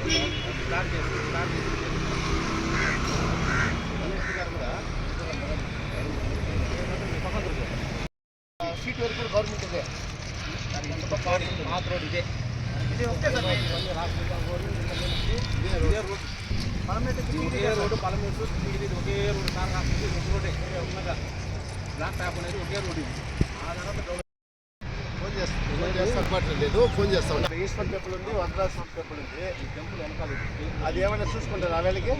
Start చేసి start చేసి seat వరకు కూడా గవర్నమెంట్ ఇదే మాత్ రోడ్ ఇదే ఇది ఒకటే సార్ ఇదే రోడ్ మనమైతే ఒకే రోడ్డు పలమేరు ఇది ఒకే రోడ్డు కార్ కాస్తుంది ఒక రోడ్డే ఉన్నగా బ్లాక్ టాప్ అనేది ఒకే రోడ్డు ఇది ఆ తర్వాత డెవలప్ ఫోన్ చేస్తాం ఫోన్ చేస్తాం అందుబాటులో లేదు ఫోన్ చేస్తాం ఈశ్వర్ టెంపుల్ ఉంది వద్రాశ్వర టెంపుల్ ఉంది. ఈ టెంపుల్ వెనకాల. అది ఏమైనా చూసుకుంటారు ఆ వేళకి?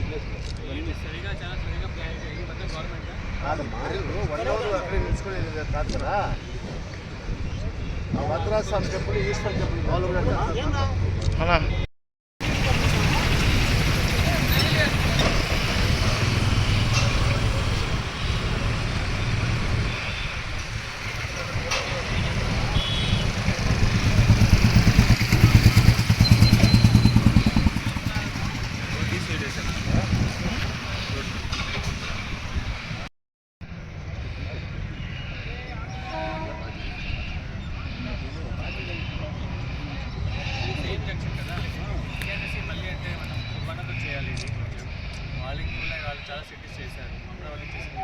సరిగా చాలా సరిగా ప్లాన్ చేయాలి మొత్తం గవర్నమెంట్ కాదమ్మా వన్ అవర్ అక్కడే నిలుచుకునేది కాదు కదా. ఆ వద్రాస్వామి టెంపుల్ ఈశ్వర్ టెంపుల్ వాళ్ళు సేమ్ చాలా సిటీస్ చేశారు అమరావతి చేసింది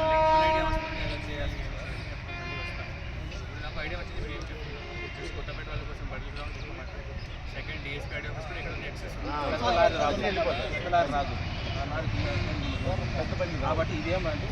వాళ్ళకి ఐడియా వస్తుంది ఎలా చేయాలి నాకు ఐడియా వచ్చింది మీరు ఏం చెప్పి జస్ట్ వాళ్ళ కోసం బడ్డీ గ్రౌండ్ రాదు రాదు కాబట్టి ఇదేమంటే